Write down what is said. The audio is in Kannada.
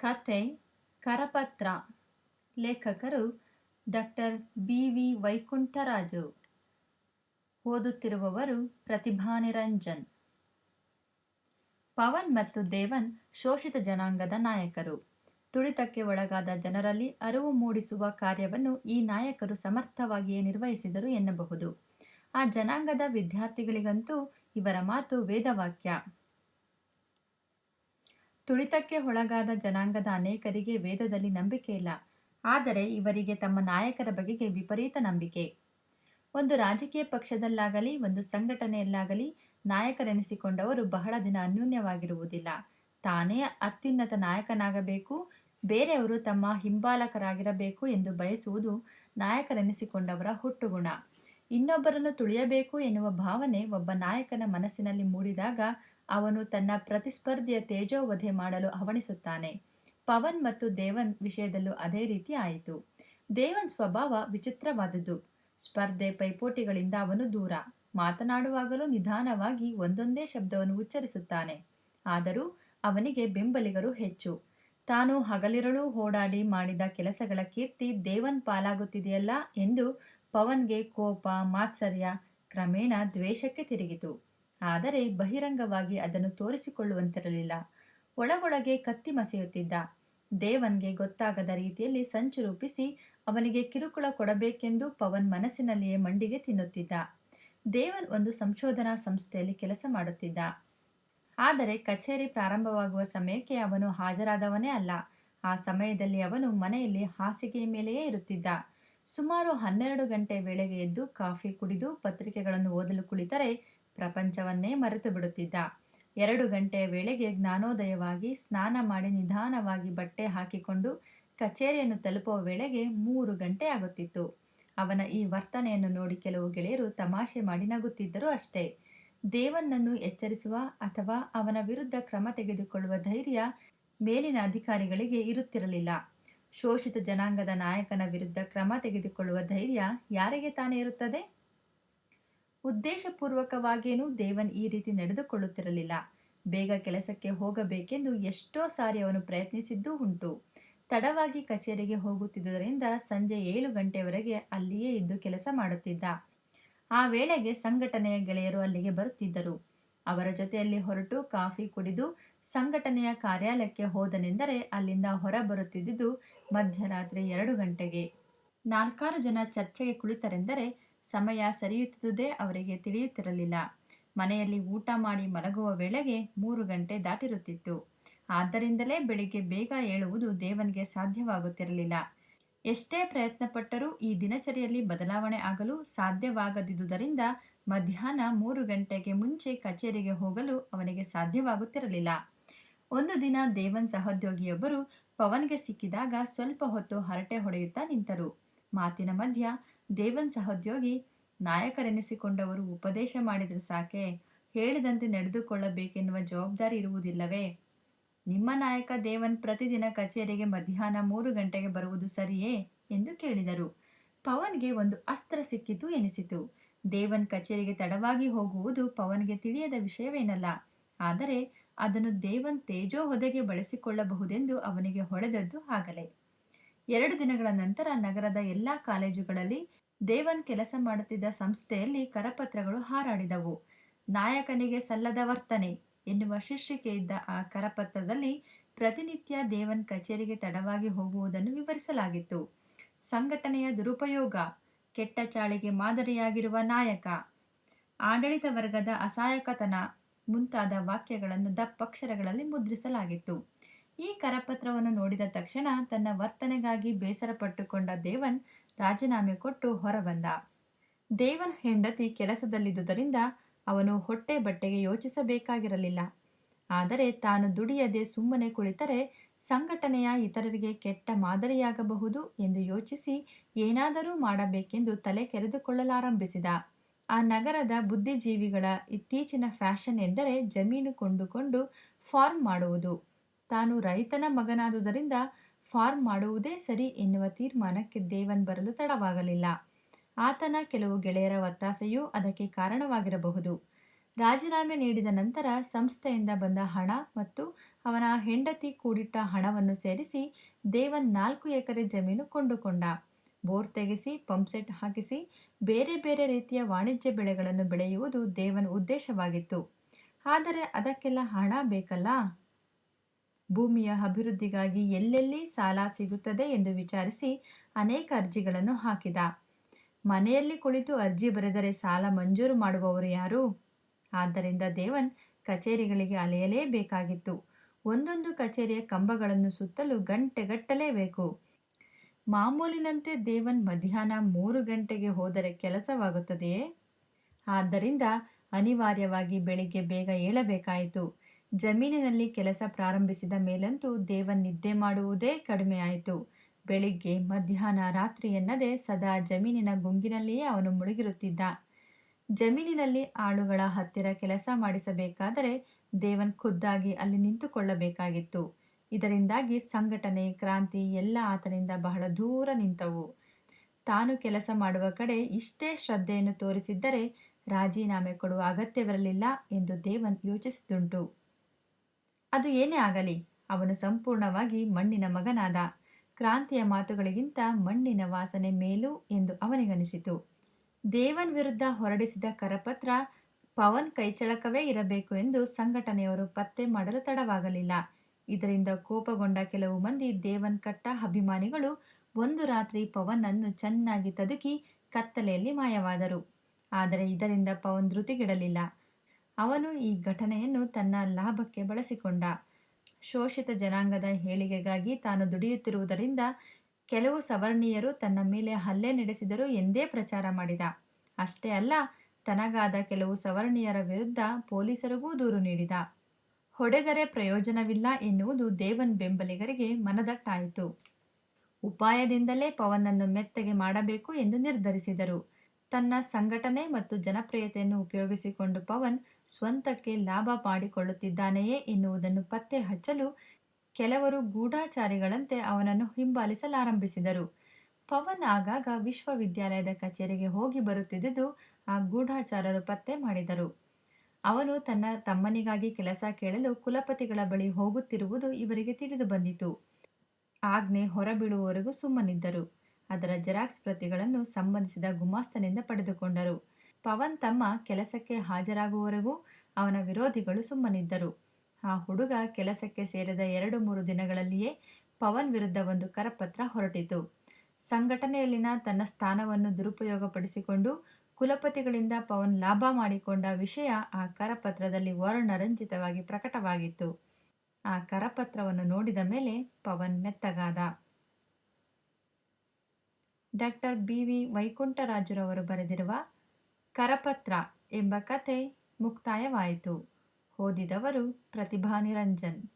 ಕತೆ ಕರಪತ್ರ ಲೇಖಕರು ಡಾಕ್ಟರ್ ಬಿ ವಿ ವೈಕುಂಠರಾಜು. ಓದುತ್ತಿರುವವರು ಪ್ರತಿಭಾ ನಿರಂಜನ್. ಪವನ್ ಮತ್ತು ದೇವನ್ ಶೋಷಿತ ಜನಾಂಗದ ನಾಯಕರು. ತುಳಿತಕ್ಕೆ ಒಳಗಾದ ಜನರಲ್ಲಿ ಅರಿವು ಮೂಡಿಸುವ ಕಾರ್ಯವನ್ನು ಈ ನಾಯಕರು ಸಮರ್ಥವಾಗಿಯೇ ನಿರ್ವಹಿಸಿದರು ಎನ್ನಬಹುದು. ಆ ಜನಾಂಗದ ವಿದ್ಯಾರ್ಥಿಗಳಿಗಂತೂ ಇವರ ಮಾತು ವೇದವಾಕ್ಯ. ತುಳಿತಕ್ಕೆ ಒಳಗಾದ ಜನಾಂಗದ ಅನೇಕರಿಗೆ ವೇದದಲ್ಲಿ ನಂಬಿಕೆ ಇಲ್ಲ. ಆದರೆ ಇವರಿಗೆ ತಮ್ಮ ನಾಯಕರ ಬಗೆಗೆ ವಿಪರೀತ ನಂಬಿಕೆ. ಒಂದು ರಾಜಕೀಯ ಪಕ್ಷದಲ್ಲಾಗಲಿ, ಒಂದು ಸಂಘಟನೆಯಲ್ಲಾಗಲಿ ನಾಯಕರೆನಿಸಿಕೊಂಡವರು ಬಹಳ ದಿನ ಅನ್ಯೂನ್ಯವಾಗಿರುವುದಿಲ್ಲ. ತಾನೇ ಅತ್ಯುನ್ನತ ನಾಯಕನಾಗಬೇಕು, ಬೇರೆಯವರು ತಮ್ಮ ಹಿಂಬಾಲಕರಾಗಿರಬೇಕು ಎಂದು ಬಯಸುವುದು ನಾಯಕರೆನಿಸಿಕೊಂಡವರ ಹುಟ್ಟುಗುಣ. ಇನ್ನೊಬ್ಬರನ್ನು ತುಳಿಯಬೇಕು ಎನ್ನುವ ಭಾವನೆ ಒಬ್ಬ ನಾಯಕನ ಮನಸ್ಸಿನಲ್ಲಿ ಮೂಡಿದಾಗ ಅವನು ತನ್ನ ಪ್ರತಿಸ್ಪರ್ಧಿಯ ತೇಜೋವಧೆ ಮಾಡಲು ಹವಣಿಸುತ್ತಾನೆ. ಪವನ್ ಮತ್ತು ದೇವನ್ ವಿಷಯದಲ್ಲೂ ಅದೇ ರೀತಿ ಆಯಿತು. ದೇವನ್ ಸ್ವಭಾವ ವಿಚಿತ್ರವಾದುದು. ಸ್ಪರ್ಧೆ ಪೈಪೋಟಿಗಳಿಂದ ಅವನು ದೂರ. ಮಾತನಾಡುವಾಗಲೂ ನಿಧಾನವಾಗಿ ಒಂದೊಂದೇ ಶಬ್ದವನ್ನು ಉಚ್ಚರಿಸುತ್ತಾನೆ. ಆದರೂ ಅವನಿಗೆ ಬೆಂಬಲಿಗರು ಹೆಚ್ಚು. ತಾನು ಹಗಲಿರಳು ಓಡಾಡಿ ಮಾಡಿದ ಕೆಲಸಗಳ ಕೀರ್ತಿ ದೇವನ್ ಪಾಲಾಗುತ್ತಿದೆಯಲ್ಲ ಎಂದು ಪವನ್ಗೆ ಕೋಪ, ಮಾತ್ಸರ್ಯ ಕ್ರಮೇಣ ದ್ವೇಷಕ್ಕೆ ತಿರುಗಿತು. ಆದರೆ ಬಹಿರಂಗವಾಗಿ ಅದನ್ನು ತೋರಿಸಿಕೊಳ್ಳುವಂತಿರಲಿಲ್ಲ. ಒಳಗೊಳಗೆ ಕತ್ತಿ ಮಸೆಯುತ್ತಿದ್ದ. ದೇವನ್ಗೆ ಗೊತ್ತಾಗದ ರೀತಿಯಲ್ಲಿ ಸಂಚು ರೂಪಿಸಿ ಅವನಿಗೆ ಕಿರುಕುಳ ಕೊಡಬೇಕೆಂದು ಪವನ್ ಮನಸ್ಸಿನಲ್ಲಿಯೇ ಮಂಡಿಗೆ ತಿನ್ನುತ್ತಿದ್ದ. ದೇವನ್ ಒಂದು ಸಂಶೋಧನಾ ಸಂಸ್ಥೆಯಲ್ಲಿ ಕೆಲಸ ಮಾಡುತ್ತಿದ್ದ. ಆದರೆ ಕಚೇರಿ ಪ್ರಾರಂಭವಾಗುವ ಸಮಯಕ್ಕೆ ಅವನು ಹಾಜರಾದವನೇ ಅಲ್ಲ. ಆ ಸಮಯದಲ್ಲಿ ಅವನು ಮನೆಯಲ್ಲಿ ಹಾಸಿಗೆಯ ಮೇಲೆಯೇ ಇರುತ್ತಿದ್ದ. ಸುಮಾರು ಹನ್ನೆರಡು ಗಂಟೆ ವೇಳೆಗೆ ಎದ್ದು ಕಾಫಿ ಕುಡಿದು ಪತ್ರಿಕೆಗಳನ್ನು ಓದಲು ಕುಳಿತರೆ ಪ್ರಪಂಚವನ್ನೇ ಮರೆತು ಬಿಡುತ್ತಿದ್ದ. ಎರಡು ಗಂಟೆಯ ವೇಳೆಗೆ ಜ್ಞಾನೋದಯವಾಗಿ ಸ್ನಾನ ಮಾಡಿ ನಿಧಾನವಾಗಿ ಬಟ್ಟೆ ಹಾಕಿಕೊಂಡು ಕಚೇರಿಯನ್ನು ತಲುಪುವ ವೇಳೆಗೆ ಮೂರು ಗಂಟೆ ಆಗುತ್ತಿತ್ತು. ಅವನ ಈ ವರ್ತನೆಯನ್ನು ನೋಡಿ ಕೆಲವು ಗೆಳೆಯರು ತಮಾಷೆ ಮಾಡಿ ನಗುತ್ತಿದ್ದರು ಅಷ್ಟೇ. ದೇವನನ್ನು ಎಚ್ಚರಿಸುವ ಅಥವಾ ಅವನ ವಿರುದ್ಧ ಕ್ರಮ ತೆಗೆದುಕೊಳ್ಳುವ ಧೈರ್ಯ ಮೇಲಿನ ಅಧಿಕಾರಿಗಳಿಗೆ ಇರುತ್ತಿರಲಿಲ್ಲ. ಶೋಷಿತ ಜನಾಂಗದ ನಾಯಕನ ವಿರುದ್ಧ ಕ್ರಮ ತೆಗೆದುಕೊಳ್ಳುವ ಧೈರ್ಯ ಯಾರಿಗೆ ತಾನೇ ಇರುತ್ತದೆ? ಉದ್ದೇಶಪೂರ್ವಕವಾಗೇನೂ ದೇವನ್ ಈ ರೀತಿ ನಡೆದುಕೊಳ್ಳುತ್ತಿರಲಿಲ್ಲ. ಬೇಗ ಕೆಲಸಕ್ಕೆ ಹೋಗಬೇಕೆಂದು ಎಷ್ಟೋ ಸಾರಿ ಅವನು ಪ್ರಯತ್ನಿಸಿದ್ದೂ ಉಂಟು. ತಡವಾಗಿ ಕಚೇರಿಗೆ ಹೋಗುತ್ತಿದ್ದುದರಿಂದ ಸಂಜೆ ಏಳು ಗಂಟೆವರೆಗೆ ಅಲ್ಲಿಯೇ ಇದ್ದು ಕೆಲಸ ಮಾಡುತ್ತಿದ್ದ. ಆ ವೇಳೆಗೆ ಸಂಘಟನೆಯ ಗೆಳೆಯರು ಅಲ್ಲಿಗೆ ಬರುತ್ತಿದ್ದರು. ಅವರ ಜೊತೆಯಲ್ಲಿ ಹೊರಟು ಕಾಫಿ ಕುಡಿದು ಸಂಘಟನೆಯ ಕಾರ್ಯಾಲಯಕ್ಕೆ ಹೋದನೆಂದರೆ ಅಲ್ಲಿಂದ ಹೊರ ಬರುತ್ತಿದ್ದುದು ಮಧ್ಯರಾತ್ರಿ ಎರಡು ಗಂಟೆಗೆ. ನಾಲ್ಕಾರು ಜನ ಚರ್ಚೆಗೆ ಕುಳಿತರೆಂದರೆ ಸಮಯ ಸರಿಯುತ್ತಿದ್ದುದೇ ಅವರಿಗೆ ತಿಳಿಯುತ್ತಿರಲಿಲ್ಲ. ಮನೆಯಲ್ಲಿ ಊಟ ಮಾಡಿ ಮಲಗುವ ವೇಳೆಗೆ ಮೂರು ಗಂಟೆ ದಾಟಿರುತ್ತಿತ್ತು. ಆದ್ದರಿಂದಲೇ ಬೆಳಿಗ್ಗೆ ಬೇಗ ಏಳುವುದು ದೇವನಿಗೆ ಸಾಧ್ಯವಾಗುತ್ತಿರಲಿಲ್ಲ. ಎಷ್ಟೇ ಪ್ರಯತ್ನಪಟ್ಟರೂ ಈ ದಿನಚರಿಯಲ್ಲಿ ಬದಲಾವಣೆ ಆಗಲು ಸಾಧ್ಯವಾಗದಿದ್ದುದರಿಂದ ಮಧ್ಯಾಹ್ನ ಮೂರು ಗಂಟೆಗೆ ಮುಂಚೆ ಕಚೇರಿಗೆ ಹೋಗಲು ಅವನಿಗೆ ಸಾಧ್ಯವಾಗುತ್ತಿರಲಿಲ್ಲ. ಒಂದು ದಿನ ದೇವನ್ ಸಹೋದ್ಯೋಗಿಯೊಬ್ಬರು ಪವನ್ಗೆ ಸಿಕ್ಕಿದಾಗ ಸ್ವಲ್ಪ ಹೊತ್ತು ಹರಟೆ ಹೊಡೆಯುತ್ತಾ ನಿಂತರು. ಮಾತಿನ ಮಧ್ಯ ದೇವನ್ ಸಹೋದ್ಯೋಗಿ ನಾಯಕರೆನಿಸಿಕೊಂಡವರು ಉಪದೇಶ ಮಾಡಿದರೆ ಸಾಕೆ. ಹೇಳಿದಂತೆ ನಡೆದುಕೊಳ್ಳಬೇಕೆನ್ನುವ ಜವಾಬ್ದಾರಿ ಇರುವುದಿಲ್ಲವೇ? ನಿಮ್ಮ ನಾಯಕ ದೇವನ್ ಪ್ರತಿದಿನ ಕಚೇರಿಗೆ ಮಧ್ಯಾಹ್ನ ಮೂರು ಗಂಟೆಗೆ ಬರುವುದು ಸರಿಯೇ? ಎಂದು ಕೇಳಿದರು. ಪವನ್ಗೆ ಒಂದು ಅಸ್ತ್ರ ಸಿಕ್ಕಿತು ಎನಿಸಿತು. ದೇವನ್ ಕಚೇರಿಗೆ ತಡವಾಗಿ ಹೋಗುವುದು ಪವನ್ಗೆ ತಿಳಿಯದ ವಿಷಯವೇನಲ್ಲ. ಆದರೆ ಅದನ್ನು ದೇವನ್ ತೇಜೋ ಹೊದೆಗೆ ಬಳಸಿಕೊಳ್ಳಬಹುದೆಂದು ಅವನಿಗೆ ಹೊಳೆದದ್ದು ಆಗಲೇ. ಎರಡು ದಿನಗಳ ನಂತರ ನಗರದ ಎಲ್ಲಾ ಕಾಲೇಜುಗಳಲ್ಲಿ ದೇವನ್ ಕೆಲಸ ಮಾಡುತ್ತಿದ್ದ ಸಂಸ್ಥೆಯಲ್ಲಿ ಕರಪತ್ರಗಳು ಹಾರಾಡಿದವು. ನಾಯಕನಿಗೆ ಸಲ್ಲದ ವರ್ತನೆ ಎನ್ನುವ ಶೀರ್ಷಿಕೆ ಇದ್ದ ಆ ಕರಪತ್ರದಲ್ಲಿ ಪ್ರತಿನಿತ್ಯ ದೇವನ್ ಕಚೇರಿಗೆ ತಡವಾಗಿ ಹೋಗುವುದನ್ನು ವಿವರಿಸಲಾಗಿತ್ತು. ಸಂಘಟನೆಯ ದುರುಪಯೋಗ, ಕೆಟ್ಟ ಚಾಳಿಗೆ ಮಾದರಿಯಾಗಿರುವ ನಾಯಕ, ಆಡಳಿತ ವರ್ಗದ ಅಸಹಾಯಕತನ ಮುಂತಾದ ವಾಕ್ಯಗಳನ್ನು ದಪ್ಪಕ್ಷರಗಳಲ್ಲಿ ಮುದ್ರಿಸಲಾಗಿತ್ತು. ಈ ಕರಪತ್ರವನ್ನು ನೋಡಿದ ತಕ್ಷಣ ತನ್ನ ವರ್ತನೆಗಾಗಿ ಬೇಸರ ಪಟ್ಟುಕೊಂಡ ದೇವನ್ ರಾಜೀನಾಮೆ ಕೊಟ್ಟು ಹೊರಬಂದ. ದೇವನ್ ಹೆಂಡತಿ ಕೆಲಸದಲ್ಲಿದ್ದುದರಿಂದ ಅವನು ಹೊಟ್ಟೆ ಬಟ್ಟೆಗೆ ಯೋಚಿಸಬೇಕಾಗಿರಲಿಲ್ಲ. ಆದರೆ ತಾನು ದುಡಿಯದೆ ಸುಮ್ಮನೆ ಕುಳಿತರೆ ಸಂಘಟನೆಯ ಇತರರಿಗೆ ಕೆಟ್ಟ ಮಾದರಿಯಾಗಬಹುದು ಎಂದು ಯೋಚಿಸಿ ಏನಾದರೂ ಮಾಡಬೇಕೆಂದು ತಲೆ ಕೆರೆದುಕೊಳ್ಳಲಾರಂಭಿಸಿದ. ಆ ನಗರದ ಬುದ್ಧಿಜೀವಿಗಳ ಇತ್ತೀಚಿನ ಫ್ಯಾಷನ್ ಎಂದರೆ ಜಮೀನು ಕೊಂಡುಕೊಂಡು ಫಾರ್ಮ್ ಮಾಡುವುದು. ತಾನು ರೈತನ ಮಗನಾದುದರಿಂದ ಫಾರ್ಮ್ ಮಾಡುವುದೇ ಸರಿ ಎನ್ನುವ ತೀರ್ಮಾನಕ್ಕೆ ದೇವನ್ ಬರಲು ತಡವಾಗಲಿಲ್ಲ. ಆತನ ಕೆಲವು ಗೆಳೆಯರ ಒತ್ತಾಸೆಯೂ ಅದಕ್ಕೆ ಕಾರಣವಾಗಿರಬಹುದು. ರಾಜೀನಾಮೆ ನೀಡಿದ ನಂತರ ಸಂಸ್ಥೆಯಿಂದ ಬಂದ ಹಣ ಮತ್ತು ಅವನ ಹೆಂಡತಿ ಕೂಡಿಟ್ಟ ಹಣವನ್ನು ಸೇರಿಸಿ ದೇವನ್ ನಾಲ್ಕು ಎಕರೆ ಜಮೀನು ಕೊಂಡುಕೊಂಡ. ಬೋರ್ ತೆಗೆಸಿ ಪಂಪ್ಸೆಟ್ ಹಾಕಿಸಿ, ಬೇರೆ ಬೇರೆ ರೀತಿಯ ವಾಣಿಜ್ಯ ಬೆಳೆಗಳನ್ನು ಬೆಳೆಯುವುದು ದೇವನ ಉದ್ದೇಶವಾಗಿತ್ತು. ಆದರೆ ಅದಕ್ಕೆಲ್ಲ ಹಣ ಬೇಕಲ್ಲ? ಭೂಮಿಯ ಅಭಿವೃದ್ಧಿಗಾಗಿ ಎಲ್ಲೆಲ್ಲಿ ಸಾಲ ಸಿಗುತ್ತದೆ ಎಂದು ವಿಚಾರಿಸಿ ಅನೇಕ ಅರ್ಜಿಗಳನ್ನು ಹಾಕಿದ. ಮನೆಯಲ್ಲಿ ಕುಳಿತು ಅರ್ಜಿ ಬರೆದರೆ ಸಾಲ ಮಂಜೂರು ಮಾಡುವವರು ಯಾರು? ಆದ್ದರಿಂದ ದೇವನ್ ಕಚೇರಿಗಳಿಗೆ ಅಲೆಯಲೇಬೇಕಾಗಿತ್ತು. ಒಂದೊಂದು ಕಚೇರಿಯ ಕಂಬಗಳನ್ನು ಸುತ್ತಲು ಗಂಟೆಗಟ್ಟಲೇ ಬೇಕು ಮಾಮೂಲಿನಂತೆ ದೇವನ್ ಮಧ್ಯಾಹ್ನ ಮೂರು ಗಂಟೆಗೆ ಹೋದರೆ ಕೆಲಸವಾಗುತ್ತದೆಯೇ? ಆದ್ದರಿಂದ ಅನಿವಾರ್ಯವಾಗಿ ಬೆಳಿಗ್ಗೆ ಬೇಗ ಏಳಬೇಕಾಯಿತು. ಜಮೀನಿನಲ್ಲಿ ಕೆಲಸ ಪ್ರಾರಂಭಿಸಿದ ಮೇಲಂತೂ ದೇವನ್ ನಿದ್ದೆ ಮಾಡುವುದೇ ಕಡಿಮೆಯಾಯಿತು. ಬೆಳಿಗ್ಗೆ, ಮಧ್ಯಾಹ್ನ, ರಾತ್ರಿ ಎನ್ನದೆ ಸದಾ ಜಮೀನಿನ ಗುಂಗಿನಲ್ಲಿಯೇ ಅವನು ಮುಳುಗಿರುತ್ತಿದ್ದ. ಜಮೀನಿನಲ್ಲಿ ಆಳುಗಳ ಹತ್ತಿರ ಕೆಲಸ ಮಾಡಿಸಬೇಕಾದರೆ ದೇವನ್ ಖುದ್ದಾಗಿ ಅಲ್ಲಿ ನಿಂತುಕೊಳ್ಳಬೇಕಾಗಿತ್ತು. ಇದರಿಂದಾಗಿ ಸಂಘಟನೆ, ಕ್ರಾಂತಿ ಎಲ್ಲ ಆತನಿಂದ ಬಹಳ ದೂರ ನಿಂತವು. ತಾನು ಕೆಲಸ ಮಾಡುವ ಕಡೆ ಇಷ್ಟೇ ಶ್ರದ್ಧೆಯನ್ನು ತೋರಿಸಿದ್ದರೆ ರಾಜೀನಾಮೆ ಕೊಡುವ ಅಗತ್ಯವಿರಲಿಲ್ಲ ಎಂದು ದೇವನ್ ಯೋಚಿಸಿದುಂಟು. ಅದು ಏನೇ ಆಗಲಿ, ಅವನು ಸಂಪೂರ್ಣವಾಗಿ ಮಣ್ಣಿನ ಮಗನಾದ. ಕ್ರಾಂತಿಯ ಮಾತುಗಳಿಗಿಂತ ಮಣ್ಣಿನ ವಾಸನೆ ಮೇಲು ಎಂದು ಅವನಿಗನಿಸಿತು. ದೇವನ್ ವಿರುದ್ಧ ಹೊರಡಿಸಿದ ಕರಪತ್ರ ಪವನ್ ಕೈಚಳಕವೇ ಇರಬೇಕು ಎಂದು ಸಂಘಟನೆಯವರು ಪತ್ತೆ ಮಾಡಲು ತಡವಾಗಲಿಲ್ಲ. ಇದರಿಂದ ಕೋಪಗೊಂಡ ಕೆಲವು ಮಂದಿ ದೇವನ್ ಕಟ್ಟ ಅಭಿಮಾನಿಗಳು ಒಂದು ರಾತ್ರಿ ಪವನ್ ಅನ್ನು ಚೆನ್ನಾಗಿ ತದುಕಿ ಕತ್ತಲೆಯಲ್ಲಿ ಮಾಯವಾದರು. ಆದರೆ ಇದರಿಂದ ಪವನ್ ಧೃತಿಗೆಡಲಿಲ್ಲ. ಅವನು ಈ ಘಟನೆಯನ್ನು ತನ್ನ ಲಾಭಕ್ಕೆ ಬಳಸಿಕೊಂಡ. ಶೋಷಿತ ಜನಾಂಗದ ಏಳಿಗೆಗಾಗಿ ತಾನು ದುಡಿಯುತ್ತಿರುವುದರಿಂದ ಕೆಲವು ಸವರ್ಣೀಯರು ತನ್ನ ಮೇಲೆ ಹಲ್ಲೆ ನಡೆಸಿದರು ಎಂದೇ ಪ್ರಚಾರ ಮಾಡಿದ. ಅಷ್ಟೇ ಅಲ್ಲ, ತನಗಾದ ಕೆಲವು ಸವರ್ಣೀಯರ ವಿರುದ್ಧ ಪೊಲೀಸರಿಗೂ ದೂರು ನೀಡಿದ. ಹೊಡೆದರೆ ಪ್ರಯೋಜನವಿಲ್ಲ ಎನ್ನುವುದು ದೇವನ್ ಬೆಂಬಲಿಗರಿಗೆ ಮನದಟ್ಟಾಯಿತು. ಉಪಾಯದಿಂದಲೇ ಪವನನ್ನು ಮೆತ್ತಗೆ ಮಾಡಬೇಕು ಎಂದು ನಿರ್ಧರಿಸಿದರು. ತನ್ನ ಸಂಘಟನೆ ಮತ್ತು ಜನಪ್ರಿಯತೆಯನ್ನು ಉಪಯೋಗಿಸಿಕೊಂಡು ಪವನ್ ಸ್ವಂತಕ್ಕೆ ಲಾಭ ಮಾಡಿಕೊಳ್ಳುತ್ತಿದ್ದಾನೆಯೇ ಎನ್ನುವುದನ್ನು ಪತ್ತೆ ಹಚ್ಚಲು ಕೆಲವರು ಗೂಢಾಚಾರಿಗಳಂತೆ ಅವನನ್ನು ಹಿಂಬಾಲಿಸಲಾರಂಭಿಸಿದರು. ಪವನ್ ಆಗಾಗ ವಿಶ್ವವಿದ್ಯಾಲಯದ ಕಚೇರಿಗೆ ಹೋಗಿ ಬರುತ್ತಿದ್ದುದು ಆ ಗೂಢಾಚಾರರು ಪತ್ತೆ ಮಾಡಿದರು. ಅವನು ತನ್ನ ತಮ್ಮನಿಗಾಗಿ ಕೆಲಸ ಕೇಳಲು ಕುಲಪತಿಗಳ ಬಳಿ ಹೋಗುತ್ತಿರುವುದು ಇವರಿಗೆ ತಿಳಿದು ಬಂದಿತು. ಆಜ್ಞೆ ಹೊರಬೀಳುವವರೆಗೂ ಸುಮ್ಮನಿದ್ದರು. ಅದರ ಜೆರಾಕ್ಸ್ ಪ್ರತಿಗಳನ್ನು ಸಂಬಂಧಿಸಿದ ಗುಮಾಸ್ತನಿಂದ ಪಡೆದುಕೊಂಡರು. ಪವನ್ ತಮ್ಮ ಕೆಲಸಕ್ಕೆ ಹಾಜರಾಗುವವರೆಗೂ ಅವನ ವಿರೋಧಿಗಳು ಸುಮ್ಮನಿದ್ದರು. ಆ ಹುಡುಗ ಕೆಲಸಕ್ಕೆ ಸೇರಿದ ಎರಡು ಮೂರು ದಿನಗಳಲ್ಲಿಯೇ ಪವನ್ ವಿರುದ್ಧ ಒಂದು ಕರಪತ್ರ ಹೊರಟಿತು. ಸಂಘಟನೆಯಲ್ಲಿನ ತನ್ನ ಸ್ಥಾನವನ್ನು ದುರುಪಯೋಗಪಡಿಸಿಕೊಂಡು ಕುಲಪತಿಗಳಿಂದ ಪವನ್ ಲಾಭ ಮಾಡಿಕೊಂಡ ವಿಷಯ ಆ ಕರಪತ್ರದಲ್ಲಿ ವರ್ಣರಂಜಿತವಾಗಿ ಪ್ರಕಟವಾಗಿತ್ತು. ಆ ಕರಪತ್ರವನ್ನು ನೋಡಿದ ಮೇಲೆ ಪವನ್ ಮೆತ್ತಗಾದ. ಡಾಕ್ಟರ್ ಬಿ ವಿ ವೈಕುಂಠರಾಜರವರು ಬರೆದಿರುವ ಕರಪತ್ರ ಎಂಬ ಕತೆ ಮುಕ್ತಾಯವಾಯಿತು. ಓದಿದವರು ಪ್ರತಿಭಾ ನಿರಂಜನ್